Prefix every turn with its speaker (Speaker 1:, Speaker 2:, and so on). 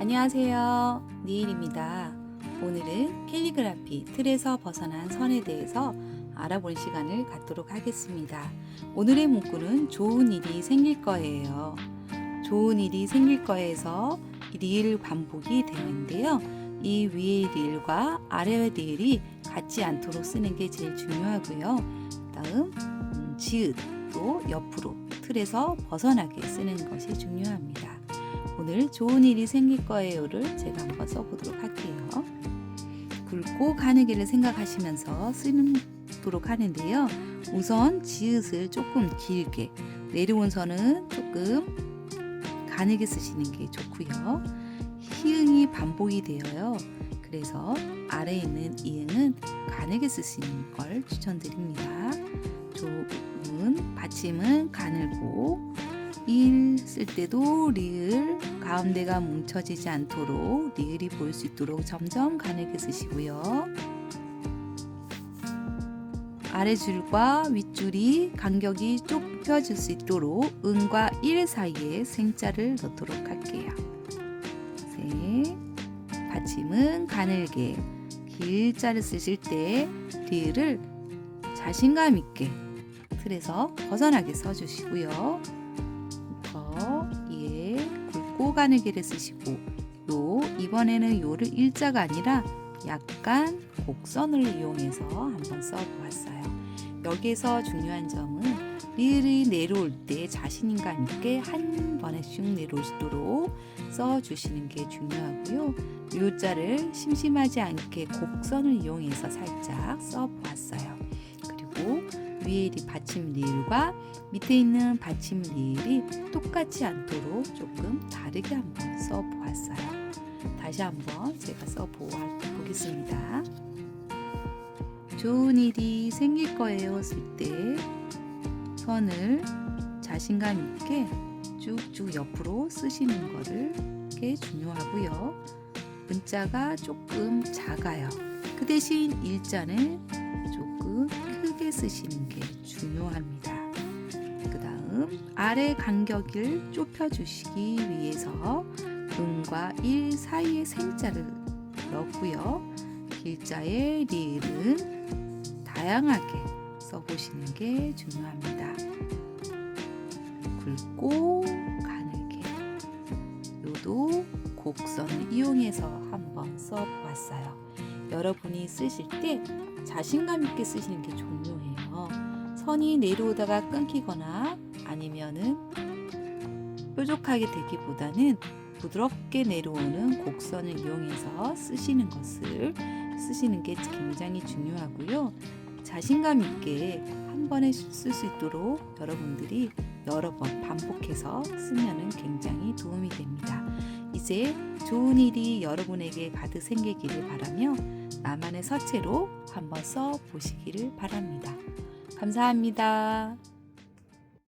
Speaker 1: 안녕하세요. 니일입니다. 오늘은 캘리그라피 틀에서 벗어난 선에 대해서 알아볼 시간을 갖도록 하겠습니다. 오늘의 문구는 좋은 일이 생길 거예요. 좋은 일이 생길 거에서 리을 반복이 되는데요. 이 위의 리을과 아래의 리을이 같지 않도록 쓰는 게 제일 중요하고요. 다음 음, 지읒 또 옆으로 틀에서 벗어나게 쓰는 것이 중요합니다. 오늘 좋은 일이 생길 거예요를 제가 한번 써보도록 할게요. 굵고 가느기를 생각하시면서 쓰도록 하는데요. 우선 지읒을 조금 길게 내려온 선은 조금 가느게 쓰시는 게 좋고요. 희응이 반복이 되어요. 그래서 아래에 있는 이응은 가느게 쓰시는 걸 추천드립니다. 좋은 받침은 가늘고 일 쓸 때도 리을 가운데가 뭉쳐지지 않도록 리을이 보일 수 있도록 점점 가늘게 쓰시고요. 아래 줄과 윗줄이 간격이 좁혀질 수 있도록 은과 일 사이에 생자를 넣도록 할게요. 셋. 받침은 가늘게 길자를 쓰실 때 리을을 자신감 있게 틀에서 벗어나게 써주시고요. 굵고 가늘게를 쓰시고 요 이번에는 요를 일자가 아니라 약간 곡선을 이용해서 한번 써보았어요. 여기서 중요한 점은 리을이 내려올 때 자신감 있게 한 번에 쭉 내려올 수 있도록 써주시는 게 중요하고요. 요자를 심심하지 않게 곡선을 이용해서 살짝 써보았어요. 위에 이 받침 리을과 밑에 있는 받침 리을이 똑같지 않도록 조금 다르게 한번 써 보았어요. 다시 한번 제가 써 보겠습니다. 좋은 일이 생길 거예요 쓸 때 선을 자신감 있게 쭉쭉 옆으로 쓰시는 거를 게 중요하고요. 문자가 조금 작아요. 그 대신 일자는 쓰시는 게 중요합니다. 그 다음 아래 간격을 좁혀주시기 위해서 음과 일 사이에 생자를 넣고요. 길자의 리을은 다양하게 써보시는 게 중요합니다. 굵고 가늘게 요도 곡선을 이용해서 한번 써보았어요. 여러분이 쓰실 때 자신감 있게 쓰시는 게 중요해요. 선이 내려오다가 끊기거나 아니면은 뾰족하게 되기보다는 부드럽게 내려오는 곡선을 이용해서 쓰시는 것을 쓰시는 게 굉장히 중요하고요. 자신감 있게 한 번에 쓸 수 있도록 여러분들이 여러 번 반복해서 쓰면은 굉장히 도움이 됩니다. 이제 좋은 일이 여러분에게 가득 생기기를 바라며 나만의 서체로 한번 써 보시기를 바랍니다. 감사합니다.